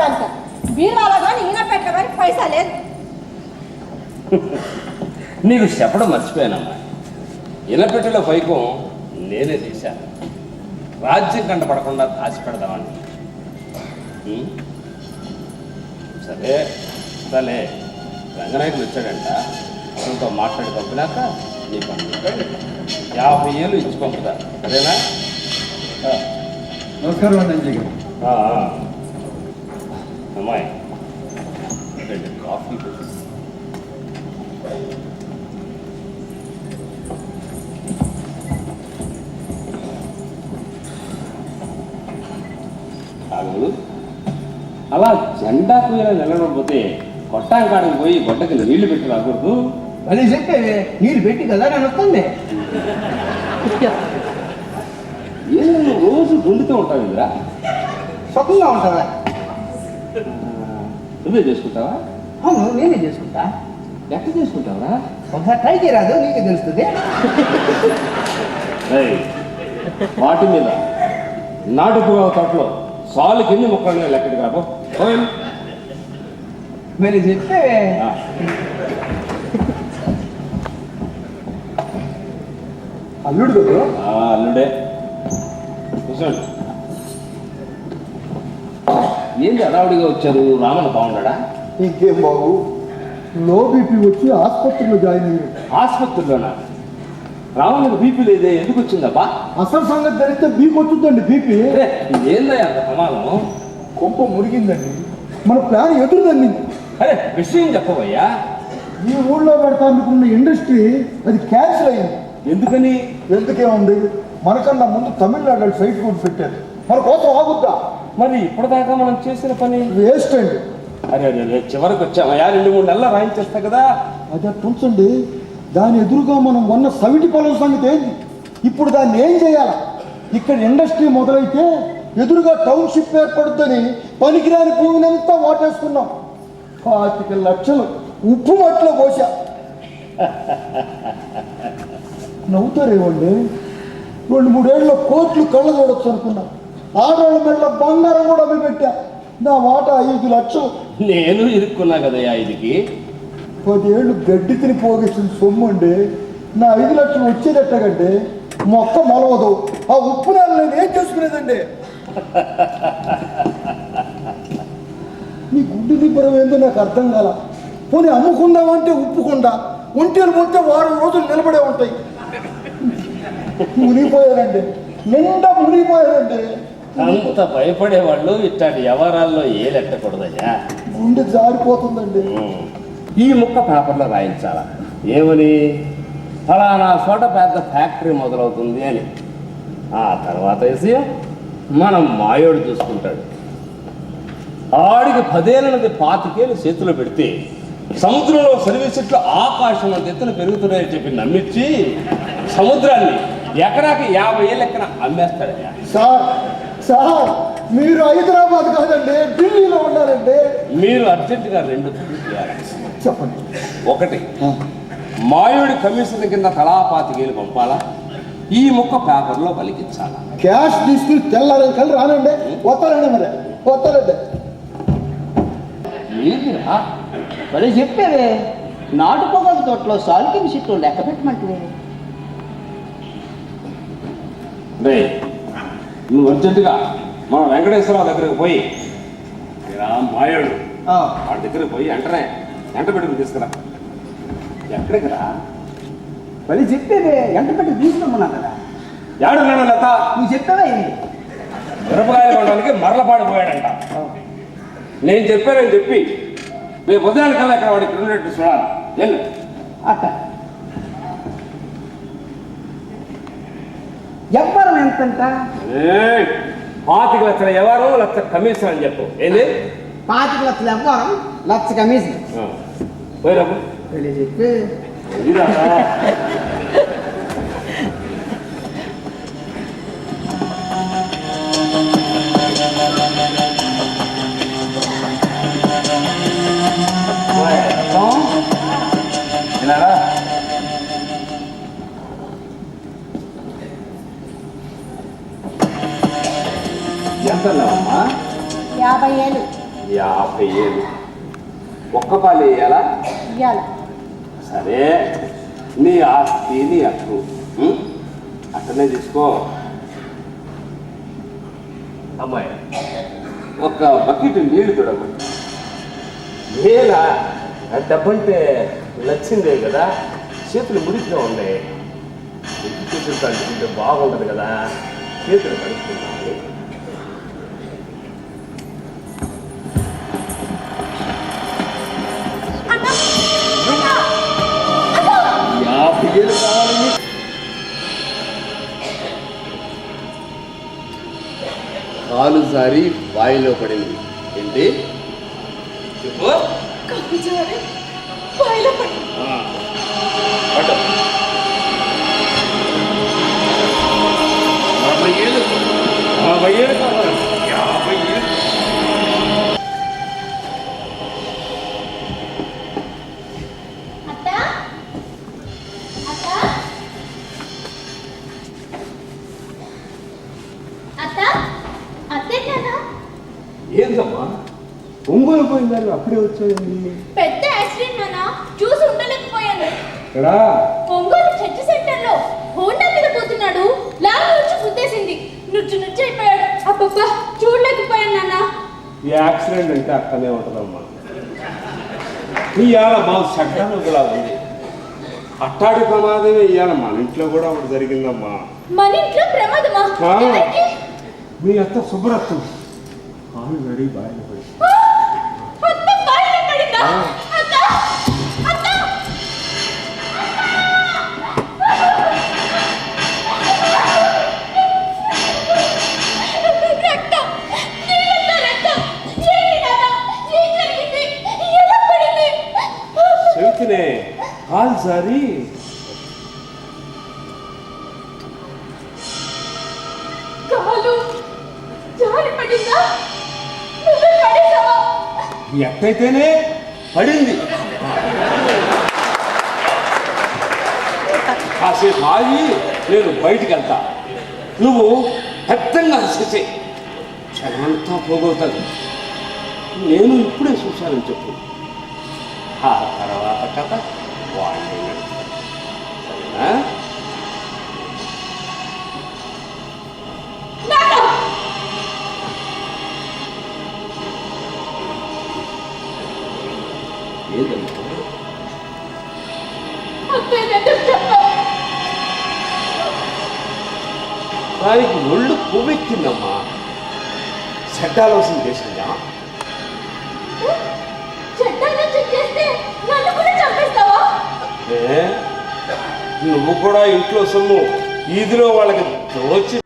తీసుకోవడానికి బీరువాలో కానీ ఈయన పెట్ట కానీ పైసా లేదు. నీకు చెప్పడం మర్చిపోయానమ్మా. ఇనపెట్టెలో పైకం నేనే తీశాను రాజ్యం కంటపడకుండా దాచి పెడదామని? సరే సరే. రంగనాయకులు వచ్చాడంట. అతనితో మాట్లాడి పంపినాక నీ పని యాభై ఏళ్ళు ఇచ్చి పంపుతా. సరేనా? నమస్కారం అండి గారు. ఆ, ఆ. అమ్మాయి కాఫీ అలా జెండా కుయ్యల నిలబడిపోతే కొట్టాం కాడికి పోయి గొడ్డకి నీళ్ళు పెట్టి రాకూడదు? అది చెప్పే నీళ్ళు పెట్టి కదా నేను వస్తుంది. ఏదో రోజు గుండుతూ ఉంటావు ఇందిరా సుఖంగా ఉంటుందా? నువ్వే చేసుకుంటావా? అవును నేనే చేసుకుంటా. ఎట్ట చేసుకుంటావా ఒకసారి ట్రై చేయరాదు నీకే తెలుస్తుంది. వాటి మీద నాటుకుగా తోటలో సాలు కింది మొక్కలు లెక్కడికి రాబో పోయి. మరి చెప్పే ఆ, అల్లుడు కదా ఆ, అల్లుడే. కూర్చోండి. ఏంటి అడావుడిగా వచ్చారు? రామన్న బాగున్నాడా? ఇంకేం బాబు? లో బీపీ వచ్చి ఆసుపత్రిలో జాయిన్ అయ్యాడు. ఆసుపత్రిలోనా? రామన్నకు బీపీ లేదే ఎందుకు వచ్చిందబ్బా? అసలు సంగతి తెలిస్తే బీపీ వచ్చిందండి బీపీ. ఏందయ్యా అంత ప్రమాదం? కొంప మురిగిందండి. మన ప్లాన్ ఎదురుదండి. అరే విషయం చెప్పవయ్యా. ఈ ఊళ్ళో పెడతానుకున్న ఇండస్ట్రీ అది క్యాన్సిల్ అయింది. ఎందుకని? ఎందుకే ఉంది మనకన్నా ముందు తమిళనాడు సైట్ కూడా పెట్టారు. మన కోసం ఆగుద్దా? మరి ఇప్పటిదాకా మనం చేసిన పని? వేస్ట్ అండి. అరే అరే అరే, చివరికి వచ్చామయ్యా రెండు మూడు నెలలు రాయించేస్తా కదా. అది ఉంచండి. దాని ఎదురుగా మనం ఉన్న సవిటి పొలం సంగతి ఏంది? ఇప్పుడు దాన్ని ఏం చేయాలి? ఇక్కడ ఇండస్ట్రీ మొదలైతే ఎదురుగా టౌన్షిప్ ఏర్పడుద్దని పనికిరాని భూమినంతా ఓటేసుకున్నాం పాతిక లక్షలు ఉప్పు మట్లో పోసా నవ్వుతారేమండి? రెండు మూడేళ్ళలో కోట్లు కళ్ళ చూడొచ్చు అనుకున్నా. ఆడవాళ్ళ మెడలో బంగారం కూడా అమ్మి పెట్టా. నా వాటా ఐదు లక్షలు. నేను ఇరుక్కున్నా కదయ్యా ఇదికి పదేళ్ళు గడ్డి తిని పోగేసిన సొమ్ము అండి నా ఐదు లక్షలు వచ్చేదట్టగండి మొక్క మొలవదు. ఆ ఉప్పు నెల నేను ఏం చేసుకునేదండి? నీ గుడ్డు నిబ్బరం ఏందో నాకు అర్థం కాల. పోనీ అమ్ముకుందామంటే ఉప్పుకుండా ఒంటేలు పోతే వారం రోజులు నిలబడే ఉంటాయి. మునిగిపోయారండి నిండా మునిగిపోయారండి అంత భయపడేవాళ్ళు ఇట్లాంటి వ్యవహారాల్లో ఏ లెక్కకూడదయ్యా గుండె జారిపోతుందండి. ఈ ముక్క పేపర్లో రాయించాలా? ఏమని? ఫలానా చోట పెద్ద ఫ్యాక్టరీ మొదలవుతుంది అని. ఆ తర్వాత విషయం మనం మాయోడు చూసుకుంటాడు. ఆడికి పదేళ్ళది పాతికేలు చేతిలో పెడితే సముద్రంలో సర్వీసెట్లు ఆకాశం అంత ఎత్తున పెరుగుతున్నాయని చెప్పి నమ్మించి సముద్రాన్ని ఎకరాకి యాభై ఏళ్ళ ఎక్కన అమ్మేస్తాడయ్యా. సార్ సార్ మీరు హైదరాబాద్ కాదండి ఢిల్లీలో ఉన్నారండి. మీరు అర్జెంటుగా రెండు చెప్పండి. ఒకటి మాయుడి కమిషన్ కింద తలా పాతికేలు పంపాలా? ఈ ముక్క పేపర్లో పలికించాలా? క్యాష్ తీసుకుని తెల్లారని కలిసి రానండి. వస్తారండి మరి. వస్తారండి ఏంటిరా మరి చెప్పేవే. నాటుకోగల తోటలో సాల్కిన్ చెట్లు లెక్క పెట్టమంటే నువ్వు అర్జెంటుగా మన వెంకటేశ్వరరావు దగ్గరికి పోయి మాయోడు. వాడి దగ్గరికి పోయి వెంటనే వెంట పెట్టుకుని తీసుకురా. ఎక్కడికి రా మరి చెప్పేవే ఎంట పెట్టి తీసుకురమ్మన్నా కదా. ఏడున్నాడు లత? నువ్వు చెప్పావా ఏంటి మిరపకాయలు కొనడానికి మరలపాడు పోయాడంట. నేను చెప్పానని చెప్పి. రేపు ఉదయానికల్లా ఇక్కడ వాడికి ఉన్నట్టు చూడాలి. వెళ్ళు. అట్ట ఏయ్, పాతిక లక్షల వ్యవహారం లక్ష కమిషన్ అని చెప్పు. ఏంది? పాతిక లక్షలు ఎవ్వరం లక్ష కమిషన్. వెళ్ళి చెప్పి. ఎంత అన్నావమ్మా యాభై ఏళ్ళు. యాభై ఏళ్ళు. ఒక్క పాలు వేయాలా? ఇయ్యాల. సరే. నీ ఆస్తి నీ హక్కు ఉం? అట్టనే తీసుకో. అమ్మాయి ఒక బకెట్ నీళ్ళు చూడమ్మా. నేలా డబ్బంటే నచ్చిందే కదా? చేతులు మురికిగా ఉన్నాయి. ఇంటి చేతులు కలుపుకుంటే బాగుండదు కదా? చేతులు కలుపుకున్నాను ఏళ్ళు కావాలని కాలు జారి బావిలో పడింది. ఏంటి? చెప్పు. కప్పు జారి బాయిలో పడి పోయిందని అప్పుడే వచ్చాయండి. పెద్ద యాక్సిడెంట్ నాన్న చూసి ఉండలేకపోయాను. ఇక్కడ ఒంగోలు చర్చ్ సెంటర్లో హోండా మీద పోతున్నాడు. లారీ వచ్చి గుద్దేసింది. నుచ్చు నుచ్చు అయిపోయాడు. అబ్బబ్బా చూడలేకపోయాను నాన్న. ఈ యాక్సిడెంట్ అంటే అక్కనే ఉంటుందమ్మా. ఇవాళ మా చట్టాలు కూడా ఉంది. అట్టాడి ప్రమాదమే ఇవాళ మన ఇంట్లో కూడా ఒకటి జరిగిందమ్మా. మన ఇంట్లో ప్రమాదమా? మీ అత్త శుభ్రత్వం. కాలు నడి బాయిల చెబితేనే కాలు జారి. ఎట్టయితేనే పడింది. కాసేపు ఆగి నేను బయటికి వెళ్తా నువ్వు పెద్దంగా హసేసే క్షణంతా పోగవుతుంది నేను ఇప్పుడే చూశానని చెప్పు. ఆ తర్వాత కథ వాళ్ళు సరేనా? ఏదమ్మా అత్తయ్య ఎందుకు చెప్పావు దానికి ఒళ్ళు కొవ్వెక్కిందమ్మా చెడ్డాలోచన చేసిందా చెడ్డగా చెక్ చేస్తే నన్ను కూడా చంపేస్తావా ఏ? నువ్వు కూడా ఇంట్లో సొమ్ము ఈదిలో వాళ్ళకి దోచి